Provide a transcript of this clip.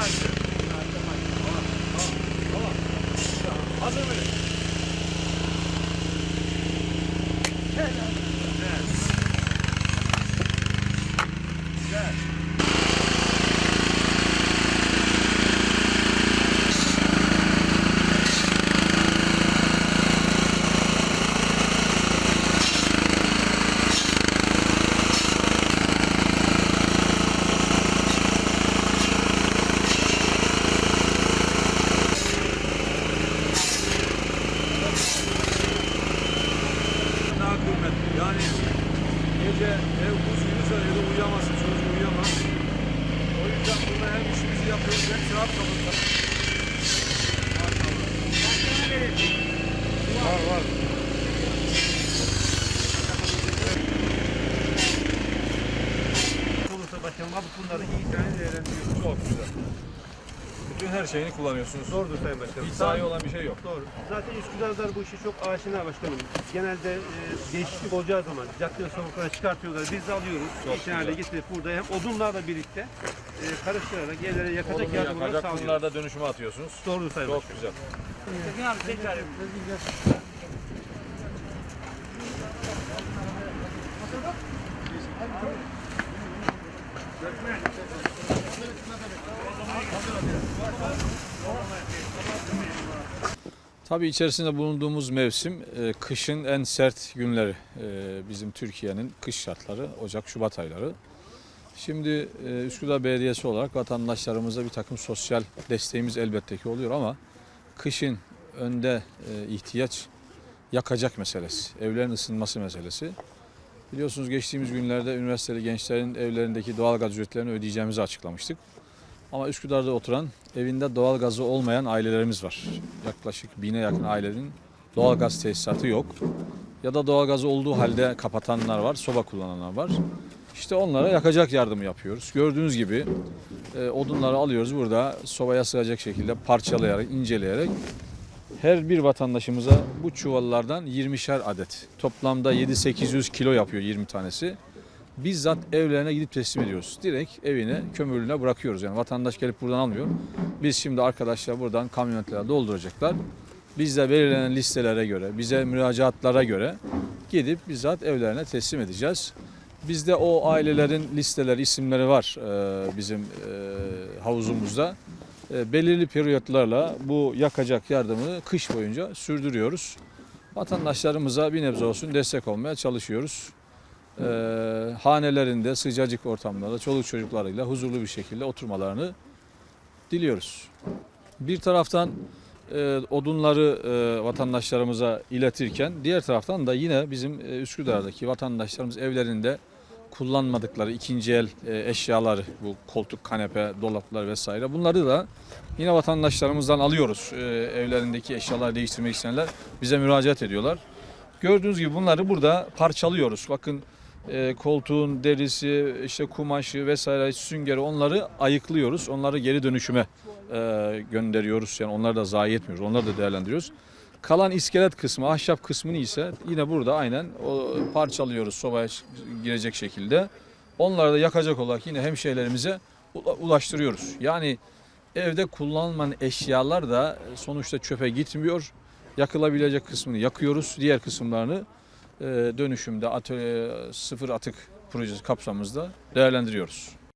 Thank you. gece ev buz gibi söyledi uyuyamazsın çocuk uyuyamaz. O yüzden burada hem işimizi yapıyoruz hem sırat kapatıyoruz. Var var. Sonuçta başkanım bunları iyi tane değerlendiriyoruz. Çok güzel. Her şeyini kullanıyorsunuz. Doğrudur Sayın Başkanım. Hiç olan bir şey yok. Doğru. Zaten Üsküdar'da bu işe çok aşina başkanım. Genelde e, değişiklik olacağı zaman cadde sokaklara çıkartıyorlar. Biz de alıyoruz. Çok İçine hale getirip burada hem odunlarla birlikte e, karıştırarak evlere yakacak Olumlu yardımlar yakacak sağlıyoruz. bunları da dönüşüme atıyorsunuz. Doğrudur Sayın Çok Başkanım. güzel. Tabii içerisinde bulunduğumuz mevsim e, kışın en sert günleri e, bizim Türkiye'nin kış şartları Ocak-Şubat ayları. Şimdi e, Üsküdar Belediyesi olarak vatandaşlarımıza bir takım sosyal desteğimiz elbette ki oluyor ama kışın önde e, ihtiyaç yakacak meselesi, evlerin ısınması meselesi. Biliyorsunuz geçtiğimiz günlerde üniversiteli gençlerin evlerindeki doğalgaz ücretlerini ödeyeceğimizi açıklamıştık. Ama Üsküdar'da oturan evinde doğalgazı olmayan ailelerimiz var. Yaklaşık bine yakın ailenin doğalgaz tesisatı yok. Ya da doğalgazı olduğu halde kapatanlar var, soba kullananlar var. İşte onlara yakacak yardımı yapıyoruz. Gördüğünüz gibi e, odunları alıyoruz burada sobaya sığacak şekilde parçalayarak, inceleyerek her bir vatandaşımıza bu çuvallardan 20'şer adet. Toplamda 7-800 kilo yapıyor 20 tanesi bizzat evlerine gidip teslim ediyoruz. Direkt evine, kömürlüğüne bırakıyoruz. Yani vatandaş gelip buradan almıyor. Biz şimdi arkadaşlar buradan kamyonetlere dolduracaklar. Biz de belirlenen listelere göre, bize müracaatlara göre gidip bizzat evlerine teslim edeceğiz. Bizde o ailelerin listeleri, isimleri var bizim havuzumuzda. E, belirli periyotlarla bu yakacak yardımı kış boyunca sürdürüyoruz. Vatandaşlarımıza bir nebze olsun destek olmaya çalışıyoruz e, hanelerinde sıcacık ortamlarda çoluk çocuklarıyla huzurlu bir şekilde oturmalarını diliyoruz. Bir taraftan e, odunları e, vatandaşlarımıza iletirken diğer taraftan da yine bizim e, Üsküdar'daki vatandaşlarımız evlerinde kullanmadıkları ikinci el e, eşyaları bu koltuk, kanepe, dolaplar vesaire bunları da yine vatandaşlarımızdan alıyoruz. E, evlerindeki eşyaları değiştirmek isteyenler bize müracaat ediyorlar. Gördüğünüz gibi bunları burada parçalıyoruz. Bakın e, koltuğun derisi, işte kumaşı vesaire süngeri onları ayıklıyoruz. Onları geri dönüşüme gönderiyoruz. Yani onları da zayi etmiyoruz. Onları da değerlendiriyoruz. Kalan iskelet kısmı, ahşap kısmını ise yine burada aynen o parçalıyoruz sobaya girecek şekilde. Onları da yakacak olarak yine hemşehrilerimize ula- ulaştırıyoruz. Yani evde kullanılan eşyalar da sonuçta çöpe gitmiyor. Yakılabilecek kısmını yakıyoruz. Diğer kısımlarını e, dönüşümde atölye sıfır atık projesi kapsamımızda değerlendiriyoruz.